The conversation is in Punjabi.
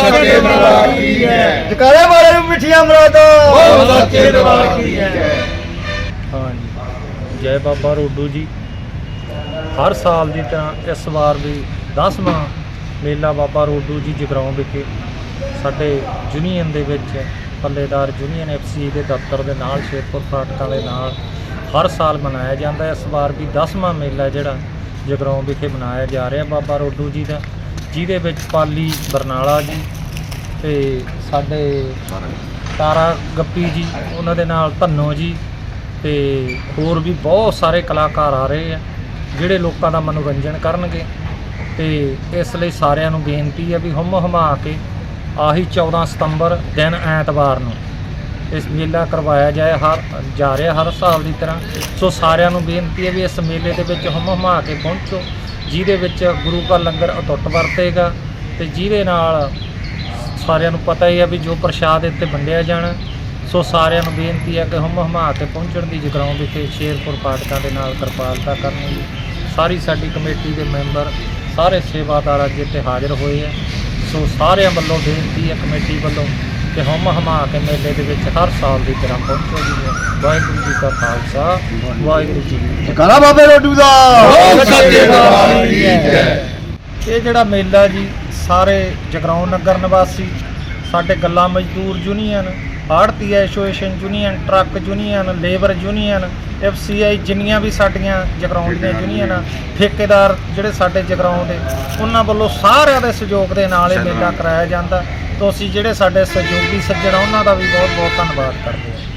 ਸੱਚੇ ਦਰਬਾਰ ਕੀ ਹੈ ਜਕਾਰੇ ਵਾਲੇ ਨੂੰ ਮਿੱਠੀਆਂ ਮਰਾਦਾ ਉਹ ਸੱਚੇ ਦਰਬਾਰ ਕੀ ਹੈ ਹਾਂਜੀ। ਜੈ ਬਾਬਾ ਰੋਡੂ ਜੀ। ਹਰ ਸਾਲ ਦੀ ਤਰ੍ਹਾਂ ਇਸ ਵਾਰ ਵੀ 10ਵਾਂ ਮੇਲਾ ਬਾਬਾ ਰੋਡੂ ਜੀ ਜਗਰਾਉਂ ਵਿਖੇ ਸਾਡੇ ਯੂਨੀਅਨ ਦੇ ਵਿੱਚ ਪੱਲੇਦਾਰ ਯੂਨੀਅਨ ਐਫਸੀ ਦੇ ਦਫ਼ਤਰ ਦੇ ਨਾਲ ਸ਼ੇਰਪੁਰ ਫਾਟਕਾਂ ਦੇ ਨਾਲ ਹਰ ਸਾਲ ਮਨਾਇਆ ਜਾਂਦਾ। ਹੈ। ਇਸ ਵਾਰ ਵੀ 10ਵਾਂ ਮੇਲਾ ਜਿਹੜਾ ਜਗਰਾਉਂ ਵਿਖੇ ਮਨਾਇਆ ਜਾ ਰਿਹਾ ਬਾਬਾ ਰੋਡੂ ਜੀ ਦਾ। ਜਿਹਦੇ ਵਿੱਚ ਪਾਲੀ ਬਰਨਾਲਾ ਜੀ ਤੇ ਸਾਡੇ ਤਾਰਾ ਗੱਪੀ ਜੀ, ਉਹਨਾਂ ਦੇ ਨਾਲ ਧੰਨੋ ਜੀ ਤੇ ਹੋਰ ਵੀ ਬਹੁਤ ਸਾਰੇ ਕਲਾਕਾਰ ਆ ਰਹੇ ਆ, ਜਿਹੜੇ ਲੋਕਾਂ ਦਾ ਮਨੋਰੰਜਨ ਕਰਨਗੇ ਤੇ ਇਸ ਲਈ ਸਾਰਿਆਂ ਨੂੰ ਬੇਨਤੀ ਹੈ ਵੀ ਹਮ ਹਮਾ ਕੇ ਆਹੀ 14 ਸਤੰਬਰ ਦਿਨ ਐਤਵਾਰ ਨੂੰ ਇਸ ਮੇਲਾ ਕਰਵਾਇਆ ਜਾਏ ਹਰ, ਜਾ ਰਿਹਾ ਹਰ ਸਾਲ ਦੀ ਤਰ੍ਹਾਂ। ਸੋ ਸਾਰਿਆਂ ਨੂੰ ਬੇਨਤੀ ਹੈ ਵੀ ਇਸ ਮੇਲੇ ਦੇ ਵਿੱਚ ਹਮ ਹਮਾ ਕੇ ਪਹੁੰਚੋ। ਜਿਹਦੇ ਵਿੱਚ ਗੁਰੂ ਦਾ ਲੰਗਰ ਅਟੁੱਟ ਵਰਤੇਗਾ ਤੇ ਜਿਹਦੇ ਨਾਲ ਸਾਰਿਆਂ ਨੂੰ ਪਤਾ ਹੀ ਹੈ ਵੀ ਜੋ ਪ੍ਰਸ਼ਾਦ ਇੱਥੇ ਵੰਡਿਆ ਜਾਣਾ ਸੋ ਸਾਰਿਆਂ ਨੂੰ ਬੇਨਤੀ ਹੈ ਕਿ ਹਮ ਹਮਾ ਕੇ ਪਹੁੰਚਣ ਦੀ ਜਗਰਾਉਂ ਵਿਖੇ ਸ਼ੇਰਪੁਰ ਪਾਠਕਾਂ ਦੇ ਨਾਲ ਕਿਰਪਾਲਤਾ ਕਰਨ ਦੀ ਸਾਰੀ ਸਾਡੀ ਕਮੇਟੀ ਦੇ ਮੈਂਬਰ ਸਾਰੇ ਸੇਵਾਦਾਰ ਅੱਜ ਇੱਥੇ ਹਾਜ਼ਰ ਹੋਏ ਆ। ਸੋ ਸਾਰਿਆਂ ਵੱਲੋਂ ਬੇਨਤੀ ਹੈ ਕਮੇਟੀ ਵੱਲੋਂ ਕਿ ਹਮ ਹਮਾ ਕੇ ਮੇਲੇ ਦੇ ਵਿੱਚ ਹਰ ਸਾਲ ਦੀ ਤਰ੍ਹਾਂ ਪਹੁੰਚੋ ਜੀ। ਵਾਹਿਗੁਰੂ ਜੀ ਕਾ ਖਾਲਸਾ ਵਾਹਿਗੁਰੂ ਜੀ ਕੀ ਬਾਬੇ ਰੋਡੂ ਦਾ ਉਹ ਸੱਚੇ ਦਰਬਾਰ ਕੀ ਹੈ ਇਹ ਜਿਹੜਾ ਮੇਲਾ ਜੀ ਸਾਰੇ ਜਗਰਾਉਂ ਨਗਰ ਨਿਵਾਸੀ ਸਾਡੇ ਗੱਲਾ ਮਜ਼ਦੂਰ union ਆੜਤੀ association union truck union labour union FCI ਜਿੰਨੀਆਂ ਵੀ ਸਾਡੀਆਂ ਜਗਰਾਉਂ ਦੀਆਂ ਯੂਨੀਅਨਾਂ ਠੇਕੇਦਾਰ ਜਿਹੜੇ ਸਾਡੇ ਜਗਰਾਉਂ ਦੇ ਉਹਨਾਂ ਵੱਲੋਂ ਸਾਰਿਆਂ ਦੇ ਸਹਿਯੋਗ ਦੇ ਨਾਲ ਇਹ ਮੇਲਾ ਕਰਾਇਆ ਜਾਂਦਾ। ਤੋਂ ਅਸੀਂ ਜਿਹੜੇ ਸਾਡੇ ਸਹਿਯੋਗੀ ਸੱਜਣ ਉਹਨਾਂ ਦਾ ਵੀ ਬਹੁਤ ਬਹੁਤ ਧੰਨਵਾਦ ਕਰਦੇ ਹਾਂ।